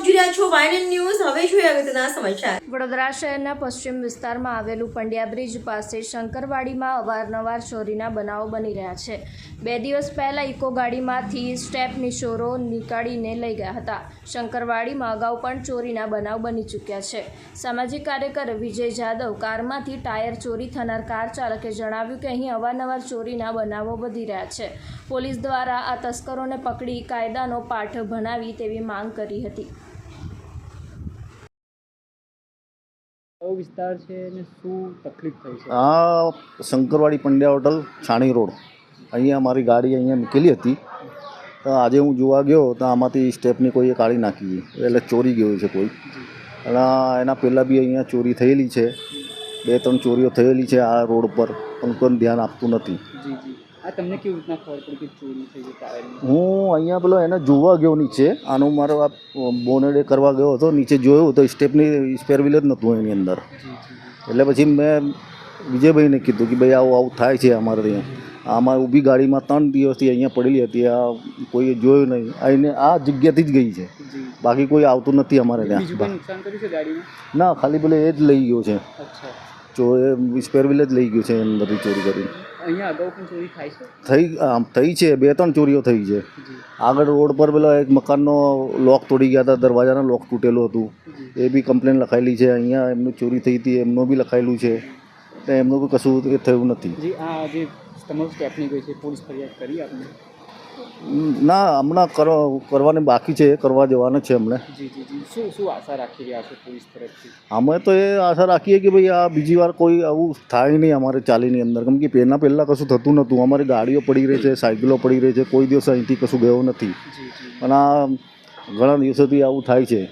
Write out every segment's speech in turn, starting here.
રહ્યા છો વાયનન ન્યૂઝ. હવે જોઈએ અગત્યના સમાચાર. વડોદરા શહેરના પશ્ચિમ વિસ્તારમાં આવેલું પંડ્યા બ્રિજ પાસે શંકરવાડીમાં અવારનવાર ચોરીના બનાવો બની રહ્યા છે. બે દિવસ પહેલાં ઇકો ગાડીમાંથી સ્ટેપની ચોરો નીકાળીને લઈ ગયા હતા. શંકરવાડીમાં અગાઉ પણ ચોરીના બનાવ બની ચૂક્યા છે. સામાજિક કાર્યકર વિજય જાદવ કારમાંથી ટાયર ચોરી થનાર કાર ચાલકે જણાવ્યું કે અહીં અવારનવાર ચોરીના બનાવો વધી રહ્યા છે. પોલીસ દ્વારા આ તસ્કરોને પકડી કાયદાનો પાઠ ભણાવી તેવી માંગ કરી હતી. વિસ્તાર છે અને શું તકલીફ થઈ છે? આ શંકરવાડી પંડ્યા હોટલ છાણી રોડ. અહીંયા મારી ગાડી અહીંયા મૂકેલી હતી. તો આજે હું જોવા ગયો તો આમાંથી સ્ટેપની કોઈએ કાઢી નાખી એટલે ચોરી ગયો છે કોઈ. અને એના પહેલાં બી અહીંયા ચોરી થયેલી છે. બે ત્રણ ચોરીઓ થયેલી છે આ રોડ પર. પણ કોઈ ધ્યાન આપતું નથી. આ તમને કેવી રીતના ખબર પડી કે ચોરી થઈ ગઈ ટાયરની હું અહીંયા પેલો એને જોવા ગયો નીચે. આનું મારો આ બોનેડે કરવા ગયો હતો. નીચે જોયું તો સ્ટેપની સ્પેર વ્હીલ જ નહોતું એની અંદર. એટલે પછી મેં વિજયભાઈને કીધું કે ભાઈ આવું આવું થાય છે અમારે ત્યાં. આમાં ઊભી ગાડીમાં ત્રણ દિવસથી અહીંયા પડેલી હતી. આ કોઈએ જોયું નહીં. અહીંને આ જગ્યાથી જ ગઈ છે. બાકી કોઈ આવતું નથી અમારે ત્યાં. ના ખાલી પેલો એ જ લઈ ગયો છે. ચોરી ચો એ સ્પેર વ્હીલ જ લઈ ગયો છે અંદરથી ચોરી કરી અહીંયા અગાઉ પણ ચોરી થાય છે? થઈ આમ થઈ છે બે ત્રણ ચોરીઓ થઈ છે. આગળ રોડ પર પેલા એક મકાનનો લોક તોડી ગયા હતા દરવાજાનો લોક તૂટેલું હતું. એ બી કમ્પ્લેન લખાયેલી છે અહીંયા એમનું ચોરી થઈ હતી એમનું બી લખાયેલું છે. તો એમનું બી કશું થયું નથી. જી આ જે તમારું સ્ટેપની ગઈ છે પોલીસ ફરિયાદ કરી આપને? ના હમણાં કરવા કરવાની બાકી છે કરવા જવાનું છે અમને જી જી જી. શું શું આશા રાખી રહ્યા છો પોલીસ તરફથી? અમે તો એ આશા રાખીએ કે ભાઈ આ બીજી વાર કોઈ આવું થાય નહીં અમારે ચાલીની અંદર. કેમ કે પહેલાં પહેલાં કશું થતું નહોતું. અમારી ગાડીઓ પડી રહી છે સાયકલો પડી રહી છે. કોઈ દિવસ અહીંથી કશું ગયો નથી. પણ આ ઘણા દિવસોથી આવું થાય છે.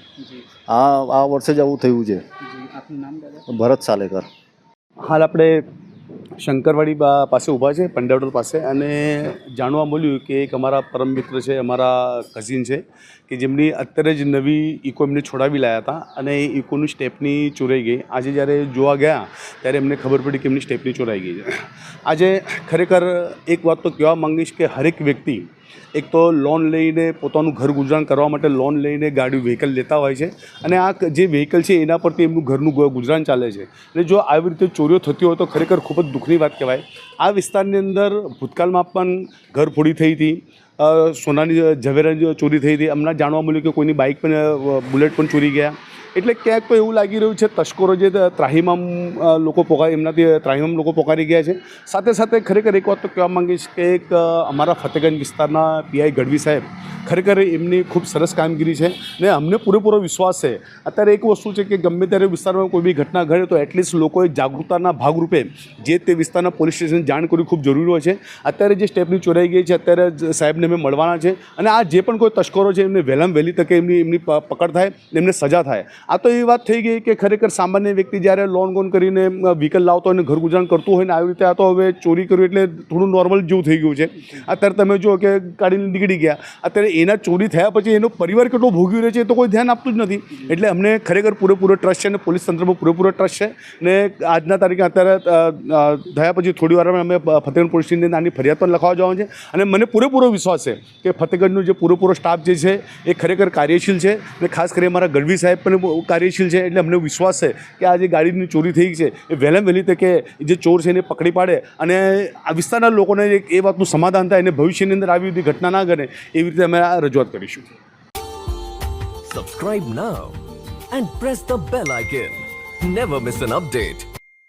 આ આ વર્ષે જ આવું થયું છે. ભરત સાલેકર. હાલ આપણે શંકરવાડી પાસે ઊભા છે, પંડાવડોલ પાસે. અને જાણવા મળ્યું કે એક અમારા પરમ મિત્ર છે, અમારા કઝિન છે, કે જેમની અત્યારે જ નવી ઇકો એમને છોડાવી લાયા હતા અને એ ઇકોની સ્ટેપની ચોરાઈ ગઈ. આજે જ્યારે જોવા ગયા, ત્યારે એમને ખબર પડી કે એમની સ્ટેપની ચોરાઈ ગઈ છે. આજે ખરેખર એક વાત તો કહેવા માંગીશ કે હરેક વ્યક્તિ એક તો લોન લઈને પોતાનું ઘર ગુજરાન કરવા માટે લોન લઈને ગાડી વ્હીકલ લેતા હોય છે અને આ જે વ્હીકલ છે એના પરથી એમનું ઘરનું ગુજરાન ચાલે છે. અને જો આવી રીતે ચોરીઓ થતી હોય તો ખરેખર ખૂબ જ દુઃખની વાત કહેવાય. આ વિસ્તારની અંદર ભૂતકાળમાં પણ ઘર ફોડી થઈ હતી. સોનાની ઝવેરાની ચોરી થઈ હતી. હમણાં જાણવા મળ્યું કે કોઈની બાઇક પણ બુલેટ પણ ચોરી ગયા. એટલે ક્યાંક તો એવું લાગી રહ્યું છે, તસ્કરો જે ત્રાહિમામ લોકો પોકારી એમનાથી ત્રાહિમામ લોકો પોકારી ગયા છે. સાથે સાથે ખરેખર એક વાત તો કહેવા માંગીશ કે એક અમારા ફતેગંજ વિસ્તારના પીઆઈ ગઢવી સાહેબ, ખરેખર એમની ખૂબ સરસ કામગીરી છે ને અમને પૂરેપૂરો વિશ્વાસ છે. અત્યારે એક વસ્તુ છે કે ગમે ત્યારે વિસ્તારમાં કોઈ બી ઘટના ઘડે તો એટલીસ્ટ લોકોએ જાગૃતતાના ભાગરૂપે જે તે વિસ્તારના પોલીસ સ્ટેશન જાણ કરવી ખૂબ જરૂરી હોય છે. અત્યારે જે સ્ટેપની ચોરાઈ ગઈ છે, અત્યારે સાહેબને અમે મળવાના છે અને આ જે પણ કોઈ તસ્કરો છે, એમને વહેલામ વહેલી તકે એમની એમની પકડ થાય, એમને સજા થાય. આ તો એવી વાત થઈ ગઈ કે ખરેખર સામાન્ય વ્યક્તિ જ્યારે લોન ગોન કરીને વ્હીકલ લાવતો હોય ને ઘર ગુજરાન કરતું હોય ને આવી રીતે આ તો હવે ચોરી કર્યું એટલે થોડું નોર્મલ જેવું થઈ ગયું છે. અત્યારે તમે જુઓ કે કાઢીને નીકળી ગયા, અત્યારે એના ચોરી થયા પછી એનો પરિવાર કેટલો ભોગવી રહ્યો છે એ તો કોઈ ધ્યાન આપતું જ નથી. એટલે અમને ખરેખર પૂરેપૂરો ટ્રસ્ટ છે અને પોલીસ તંત્રમાં પૂરેપૂરો ટ્રસ્ટ છે ને આજના તારીખે અત્યારે થયા પછી થોડી વારમાં અમે ફતેહગઢ પોલીસની નાની ફરિયાદ પણ લખવા જવાનું છે અને મને પૂરેપૂરો વિશ્વાસ છે કે ફતેહગઢનો જે પૂરેપૂરો સ્ટાફ જે છે એ ખરેખર કાર્યશીલ છે અને ખાસ કરી અમારા ગઢવી સાહેબ પણ કાર્યશીલ છે એટલે અમને વિશ્વાસ છે કે આ જે ગાડીની ચોરી થઈ છે એ વહેલામાં વહેલી તકે જે ચોર છે એને પકડી પાડે અને આ વિસ્તારના લોકોને એક એ વાતનું સમાધાન થાય અને ભવિષ્યની અંદર આવી બધી ઘટના ના બને એવી રીતે અમે આ રજૂઆત કરીશું subscribe now and press the bell icon never miss an update.